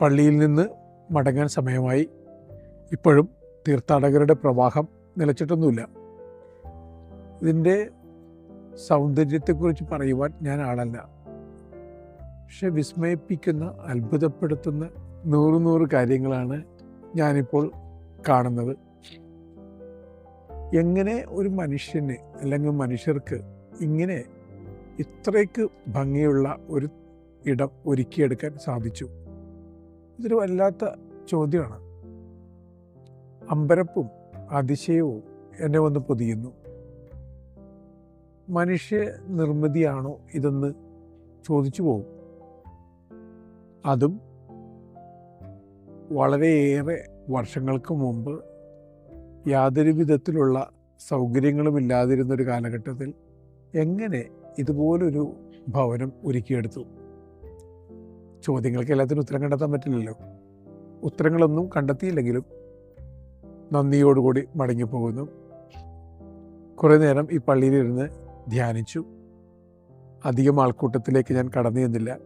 പള്ളിയിൽ നിന്ന് മടങ്ങാൻ സമയമായി. ഇപ്പോഴും തീർത്ഥാടകരുടെ പ്രവാഹം നിലച്ചിട്ടൊന്നുമില്ല. ഇതിന്റെ സൗന്ദര്യത്തെക്കുറിച്ച് പറയുവാൻ ഞാൻ ആളല്ല. പക്ഷെ വിസ്മയിപ്പിക്കുന്ന അത്ഭുതപ്പെടുത്തുന്ന നൂറ് നൂറ് കാര്യങ്ങളാണ് ഞാനിപ്പോൾ കാണുന്നത്. എങ്ങനെ ഒരു മനുഷ്യന് അല്ലെങ്കിൽ മനുഷ്യർക്ക് ഇങ്ങനെ ഇത്രയ്ക്ക് ഭംഗിയുള്ള ഒരു ഇടം ഒരുക്കിയെടുക്കാൻ സാധിച്ചു? ഇതൊരു വല്ലാത്ത ചോദ്യമാണ്. അമ്പരപ്പും അതിശയവും എന്നെ വന്ന് പൊതിയുന്നു. മനുഷ്യ നിർമ്മിതിയാണോ ഇതെന്ന് ചോദിച്ചു പോകും അതും വളരെയേറെ വർഷങ്ങൾക്ക് മുമ്പ് യാതൊരു വിധത്തിലുള്ള സൗകര്യങ്ങളും ഇല്ലാതിരുന്ന ഒരു കാലഘട്ടത്തിൽ എങ്ങനെ ഇതുപോലൊരു ഭവനം ഒരുക്കിയെടുത്തു? ചോദ്യങ്ങൾക്ക് എല്ലാത്തിനും ഉത്തരം കണ്ടെത്താൻ പറ്റില്ലല്ലോ. ഉത്തരങ്ങളൊന്നും കണ്ടെത്തിയില്ലെങ്കിലും നന്ദിയോടുകൂടി മടങ്ങിപ്പോകുന്നു. കുറേ നേരം ഈ പള്ളിയിലിരുന്ന് ധ്യാനിച്ചു. അധികം ആൾക്കൂട്ടത്തിലേക്ക് ഞാൻ കടന്നു ചെന്നില്ല.